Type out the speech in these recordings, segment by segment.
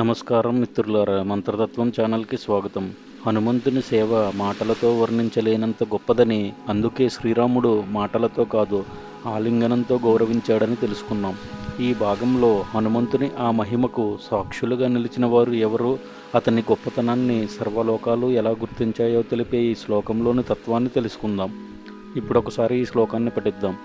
నమస్కారం మిత్రులారా మంత్రతత్వం ఛానల్కి స్వాగతం. హనుమంతుని సేవ మాటలతో వర్ణించలేనంత గొప్పదని అందుకే శ్రీరాముడు మాటలతో కాదు ఆలింగనంతో గౌరవించాడని తెలుసుకున్నాం. ఈ భాగంలో హనుమంతుని ఆ మహిమకు సాక్షులుగా నిలిచిన వారు ఎవరు అతని గొప్పతనాన్ని సర్వలోకాలు ఎలా గుర్తించాయో తెలిపే ఈ శ్లోకంలోని తత్వాన్ని తెలుసుకుందాం. ఇప్పుడు ఒకసారి ఈ శ్లోకాన్ని పఠిద్దాం.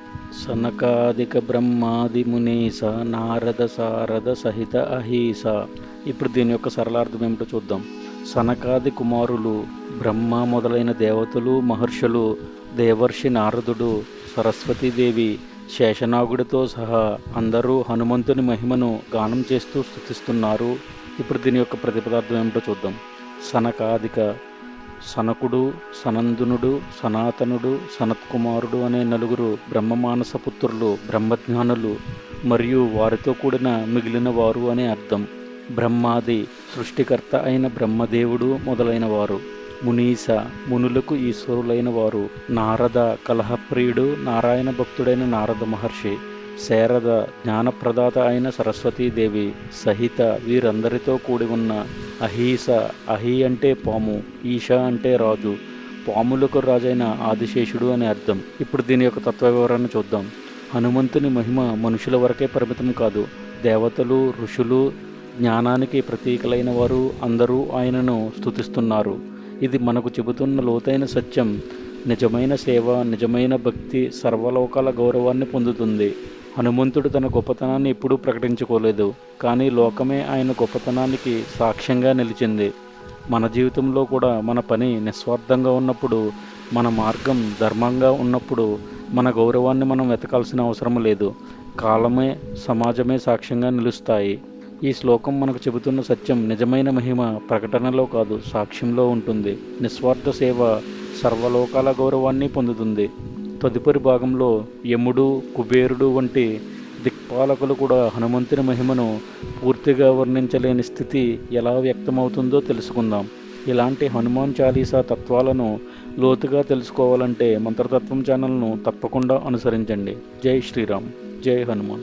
సనకాదిక బ్రహ్మాది మునీస నారద సారద సహిత అహీస. ఇప్పుడు దీని యొక్క సరళార్థం ఏమిటో చూద్దాం. సనకాది కుమారులు బ్రహ్మ మొదలైన దేవతలు మహర్షులు దేవర్షి నారదుడు సరస్వతీదేవి శేషనాగుడితో సహా అందరూ హనుమంతుని మహిమను గానం చేస్తూ స్థుతిస్తున్నారు ఇప్పుడు దీని యొక్క ప్రతిపదార్థం ఏమిటో చూద్దాం. సనకాదిక సనకుడు సనందునుడు సనాతనుడు సనత్కుమారుడు అనే నలుగురు బ్రహ్మమానస పుత్రులు బ్రహ్మజ్ఞానులు మరియు వారితో కూడిన మిగిలిన వారు అనే అర్థం. బ్రహ్మాది సృష్టికర్త అయిన బ్రహ్మదేవుడు మొదలైన వారు మునీస మునులకు ఈశ్వరులైన వారు నారద కలహప్రియుడు నారాయణ భక్తుడైన నారద మహర్షి. శారద జ్ఞానప్రదాత అయిన సరస్వతీదేవి సహిత వీరందరితో కూడి ఉన్న అహీస అహి అంటే పాము ఈశ అంటే రాజు పాములకు రాజైన ఆదిశేషుడు అని అర్థం. ఇప్పుడు దీని యొక్క తత్వ వివరణ చూద్దాం. హనుమంతుని మహిమ మనుషుల వరకే పరిమితం కాదు. దేవతలు ఋషులు జ్ఞానానికి ప్రతీకలైన వారు అందరూ ఆయనను స్థుతిస్తున్నారు ఇది మనకు చెబుతున్న లోతైన సత్యం. నిజమైన సేవ నిజమైన భక్తి సర్వలోకాల గౌరవాన్ని పొందుతుంది. హనుమంతుడు తన గొప్పతనాన్ని ఎప్పుడూ ప్రకటించుకోలేదు కానీ లోకమే ఆయన గొప్పతనానికి సాక్ష్యంగా నిలిచింది. మన జీవితంలో కూడా మన పని నిస్వార్థంగా ఉన్నప్పుడు మన మార్గం ధర్మంగా ఉన్నప్పుడు మన గౌరవాన్ని మనం వెతకాల్సిన అవసరం లేదు. కాలమే సమాజమే సాక్ష్యంగా నిలుస్తాయి. ఈ శ్లోకం మనకు చెబుతున్న సత్యం నిజమైన మహిమ ప్రకటనలో కాదు సాక్ష్యంలో ఉంటుంది. నిస్వార్థ సేవ సర్వలోకాల గౌరవాన్ని పొందుతుంది. తదుపరి భాగంలో యముడు కుబేరుడు వంటి దిక్పాలకులు కూడా హనుమంతుని మహిమను పూర్తిగా వర్ణించలేని స్థితి ఎలా వ్యక్తమవుతుందో తెలుసుకుందాం. ఇలాంటి హనుమాన్ చాలీసా తత్వాలను లోతుగా తెలుసుకోవాలంటే మంత్రతత్వం ఛానల్ను తప్పకుండా అనుసరించండి. జై శ్రీరామ్. జై హనుమాన్.